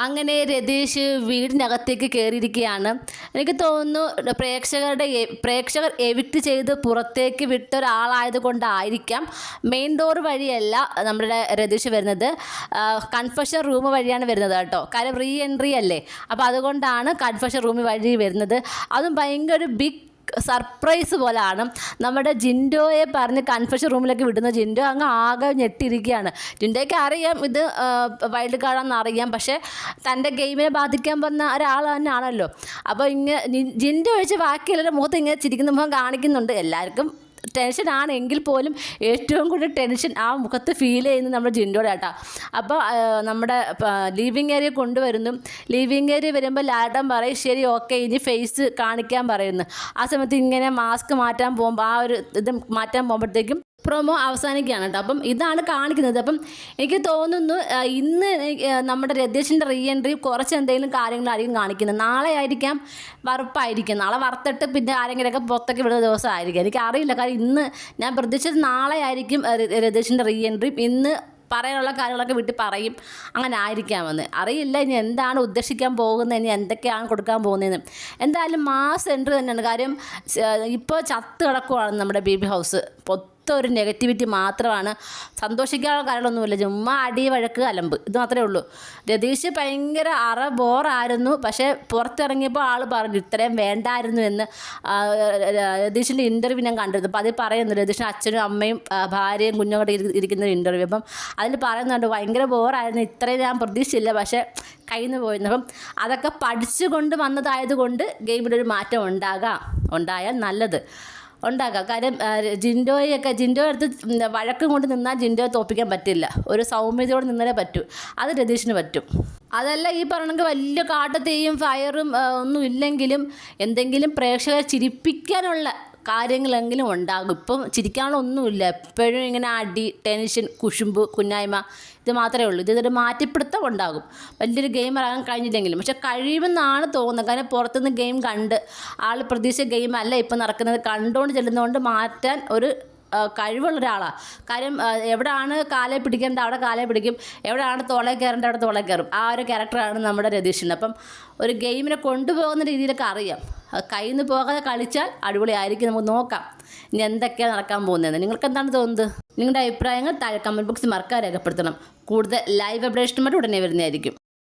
അങ്ങനെ രതീഷ് വീടിനകത്തേക്ക് കയറിയിരിക്കുകയാണ് എനിക്ക് തോന്നുന്നു പ്രേക്ഷകരുടെ പ്രേക്ഷകർ എവിക്റ്റ് ചെയ്ത് പുറത്തേക്ക് വിട്ട ഒരാളായത് കൊണ്ടായിരിക്കാം മെയിൻ ഡോർ വഴിയല്ല നമ്മുടെ രതീഷ് വരുന്നത്. കൺഫഷൻ റൂം വഴിയാണ് വരുന്നത് കേട്ടോ. കാര്യം റീ എൻട്രി അല്ലേ? അപ്പോൾ അതുകൊണ്ടാണ് കൺഫഷൻ റൂം വഴി വരുന്നത്. അതും ഭയങ്കര ബിഗ് സർപ്രൈസ് പോലാണ്. നമ്മുടെ ജിൻഡോയെ പറഞ്ഞ് കൺഫെഷൻ റൂമിലേക്ക് വിടുന്ന ജിൻഡോ അങ്ങ് ആകെ ഞെട്ടിയിരിക്കുകയാണ് ജിൻഡോയ്ക്ക് അറിയാം ഇത് വൈൽഡ് കാർഡാണെന്ന് അറിയാം. പക്ഷേ തന്റെ ഗെയിമിനെ ബാധിക്കാൻ വന്ന ഒരാൾ തന്നെയാണല്ലോ. അപ്പോൾ ഇങ്ങനെ ജിൻഡോ ഒഴിച്ച് ബാക്കിയുള്ളവരുടെ മുഖത്ത് ഇങ്ങനെ ചിരിക്കുന്ന മുഖം കാണിക്കുന്നുണ്ട്. എല്ലാവർക്കും ടെൻഷൻ ആണെങ്കിൽ പോലും ഏറ്റവും കൂടുതൽ ടെൻഷൻ ആ മുഖത്ത് ഫീൽ ചെയ്യുന്നത് നമ്മുടെ ജിൻഡോടെ ആട്ടാ. അപ്പോൾ നമ്മുടെ ലീവിങ് ഏരിയ കൊണ്ടുവരുന്നു. ലീവിങ് ഏരിയ വരുമ്പോൾ ലാഡം പറയും ശരി ഓക്കെ ഇനി ഫേസ് കാണിക്കാൻ പറയുന്നു. ആ സമയത്ത് ഇങ്ങനെ മാസ്ക് മാറ്റാൻ പോകുമ്പോൾ ആ ഒരു ഇത് മാറ്റാൻ പോകുമ്പോഴത്തേക്കും പ്രൊമോ അവസാനിക്കുകയാണ് കേട്ടോ അപ്പം ഇതാണ് കാണിക്കുന്നത്. അപ്പം എനിക്ക് തോന്നുന്നു ഇന്ന് നമ്മുടെ രതീഷിന്റെ റീ എൻട്രി കുറച്ച് എന്തെങ്കിലും കാര്യങ്ങളായിരിക്കും കാണിക്കുന്നത്. നാളെ ആയിരിക്കാം വറുപ്പായിരിക്കും നാളെ വറുത്തിട്ട് പിന്നെ ആരെങ്കിലുമൊക്കെ പുറത്തൊക്കെ വിടുന്ന ദിവസമായിരിക്കും. എനിക്ക് അറിയില്ല. കാര്യം ഇന്ന് ഞാൻ പ്രതീക്ഷിച്ചത് നാളെ ആയിരിക്കും രതീഷിന്റെ റീ എൻട്രി ഇന്ന് പറയാനുള്ള കാര്യങ്ങളൊക്കെ വിട്ട് പറയും. അങ്ങനെ ആയിരിക്കാമെന്ന്. അറിയില്ല. ഇനി എന്താണ് ഉദ്ദേശിക്കാൻ പോകുന്നത്? ഇനി എന്തൊക്കെയാണ് കൊടുക്കാൻ പോകുന്നതെന്ന്. എന്തായാലും മാസ് എൻട്രി തന്നെയാണ്. കാര്യം ഇപ്പോൾ ചത്ത് കിടക്കുവാണ് നമ്മുടെ ബേബി ഹൗസ്. മൊത്തം ഒരു നെഗറ്റിവിറ്റി മാത്രമാണ്. സന്തോഷിക്കാനുള്ള കാര്യങ്ങളൊന്നുമില്ല. ചുമ്മാ അടി വഴക്ക് അലമ്പ്. ഇത് മാത്രമേ ഉള്ളൂ. രതീഷ് ഭയങ്കര അറ ബോറായിരുന്നു പക്ഷേ പുറത്തിറങ്ങിയപ്പോൾ ആൾ പറഞ്ഞു ഇത്രയും വേണ്ടായിരുന്നു എന്ന്. രതീഷിന്റെ ഇന്റർവ്യൂ ഞാൻ കണ്ടിരുന്നു. അപ്പോൾ അതിൽ പറയുന്നു രതീഷിന്റെ അച്ഛനും അമ്മയും ഭാര്യയും കുഞ്ഞുങ്ങളുടെ ഇരിക്കുന്ന ഇന്റർവ്യൂ അപ്പം അതിൽ പറയുന്നുണ്ട് ഭയങ്കര ബോറായിരുന്നു ഇത്രയും ഞാൻ പ്രതീക്ഷിച്ചില്ല പക്ഷേ കയ്യിൽ നിന്ന് പോയിരുന്നു. അപ്പം അതൊക്കെ പഠിച്ചുകൊണ്ട് വന്നതായതുകൊണ്ട് ഗെയിമിലൊരു മാറ്റം ഉണ്ടാകാം. ഉണ്ടായാൽ നല്ലത്. ഉണ്ടാകാം. കാര്യം ജിൻഡോയൊക്കെ ജിൻഡോ അടുത്ത് വഴക്കം കൊണ്ട് നിന്നാൽ ജിൻഡോയെ തോപ്പിക്കാൻ പറ്റില്ല. ഒരു സൗമ്യതയോടെ നിന്നാലേ പറ്റൂ. അത് രതീഷിന് പറ്റും. അതല്ല ഈ പറഞ്ഞെങ്കിൽ വലിയ കാട്ടത്തെയും ഫയറും ഒന്നും ഇല്ലെങ്കിലും എന്തെങ്കിലും പ്രേക്ഷകരെ ചിരിപ്പിക്കാനുള്ള കാര്യങ്ങളെങ്കിലും ഉണ്ടാകും. ഇപ്പം ചിരിക്കാനുള്ള ഒന്നുമില്ല എപ്പോഴും ഇങ്ങനെ അടി ടെൻഷൻ കുശുമ്പ് കുന്നായ്മ ഇത് മാത്രമേ ഉള്ളൂ. ഇതൊരു മാറ്റിപ്പിടുത്തം ഉണ്ടാകും. വലിയൊരു ഗെയിം ഇറങ്ങാൻ കഴിഞ്ഞില്ലെങ്കിലും. പക്ഷെ കഴിയുമെന്നാണ് തോന്നുന്നത്. കാരണം പുറത്തുനിന്ന് ഗെയിം കണ്ട് ആൾ ഗെയിം അല്ല ഇപ്പം നടക്കുന്നത്. കണ്ടുകൊണ്ട് ചെല്ലുന്നതുകൊണ്ട് മാറ്റാൻ ഒരു കഴിവുള്ള ഒരാളാണ് കാര്യം എവിടെയാണ് കാലെ പിടിക്കേണ്ടത് അവിടെ കാലെ പിടിക്കും. എവിടെയാണ് തോളെ കയറേണ്ടത് അവിടെ തോളെ കയറും. ആ ഒരു ക്യാരക്ടറാണ് നമ്മുടെ രതീഷിന്. അപ്പം ഒരു ഗെയിമിനെ കൊണ്ടുപോകുന്ന രീതിയിലൊക്കെ അറിയാം. കയ്യിൽ നിന്ന് പോകാതെ കളിച്ചാൽ അടിപൊളിയായിരിക്കും. നമുക്ക് നോക്കാം. ഇനി എന്തൊക്കെയാണ് നടക്കാൻ പോകുന്നത് നിങ്ങൾക്ക് എന്താണ് തോന്നുന്നത്? നിങ്ങളുടെ അഭിപ്രായങ്ങൾ താഴെ കമന്റ് ബോക്സിൽ മറക്കാൻ രേഖപ്പെടുത്തണം. കൂടുതൽ ലൈവ് അപ്ഡേഷനുമായിട്ട് ഉടനെ വരുന്നതായിരിക്കും.